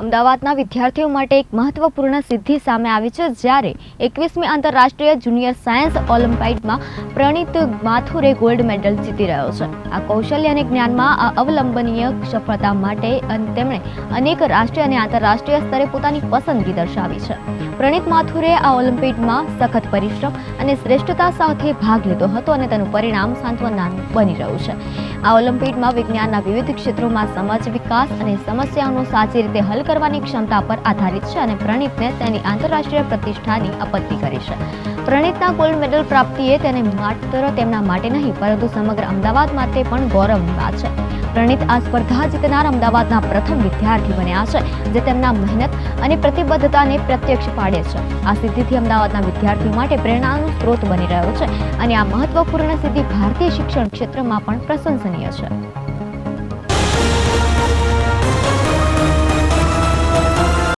અમદાવાદના વિદ્યાર્થીઓ માટે એક મહત્વપૂર્ણ સિદ્ધિ સામે આવી છે જ્યારે એકવીસમી આંતરરાષ્ટ્રીય જુનિયર સાયન્સ ઓલિમ્પિયાડમાં પ્રણીત માથુરે ગોલ્ડ મેડલ જીતી રહ્યો છે. આ કૌશલ્ય અને જ્ઞાનમાં આ અવલંબનીય સફળતા માટે અને તેમણે અનેક રાષ્ટ્રીય અને આંતરરાષ્ટ્રીય સ્તરે પોતાની પસંદગી દર્શાવી છે. પ્રણીત માથુરે આ ઓલિમ્પિકમાં સખત પરિશ્રમ અને શ્રેષ્ઠતા સાથે ભાગ લીધો હતો અને તેનું પરિણામ સાંત્વનાનું બની રહ્યું છે. આ ઓલિમ્પિકમાં વિજ્ઞાનના વિવિધ ક્ષેત્રોમાં સમાજ વિકાસ અને સમસ્યાઓનો સાચી રીતે હલ કરવાની ક્ષમતા પર આધારિત છે અને પ્રણીતને તેની આંતરરાષ્ટ્રીય પ્રતિષ્ઠાની આપત્તિ કરી છે. પ્રણીતના ગોલ્ડ મેડલ પ્રાપ્તિએ તેને માત્ર તેમના માટે નહીં, પરંતુ સમગ્ર અમદાવાદ માટે પણ ગૌરવની વાત છે. પ્રણીત આ સ્પર્ધા જીતનાર અમદાવાદના પ્રથમ વિદ્યાર્થી બન્યા છે, જે તેમના મહેનત અને પ્રતિબદ્ધતાને પ્રત્યક્ષ પાડે છે. આ સિદ્ધિથી અમદાવાદના વિદ્યાર્થીઓ માટે પ્રેરણાનો સ્ત્રોત બની રહ્યો છે અને આ મહત્વપૂર્ણ સિદ્ધિ ભારતીય શિક્ષણ ક્ષેત્રમાં પણ પ્રશંસનીય છે.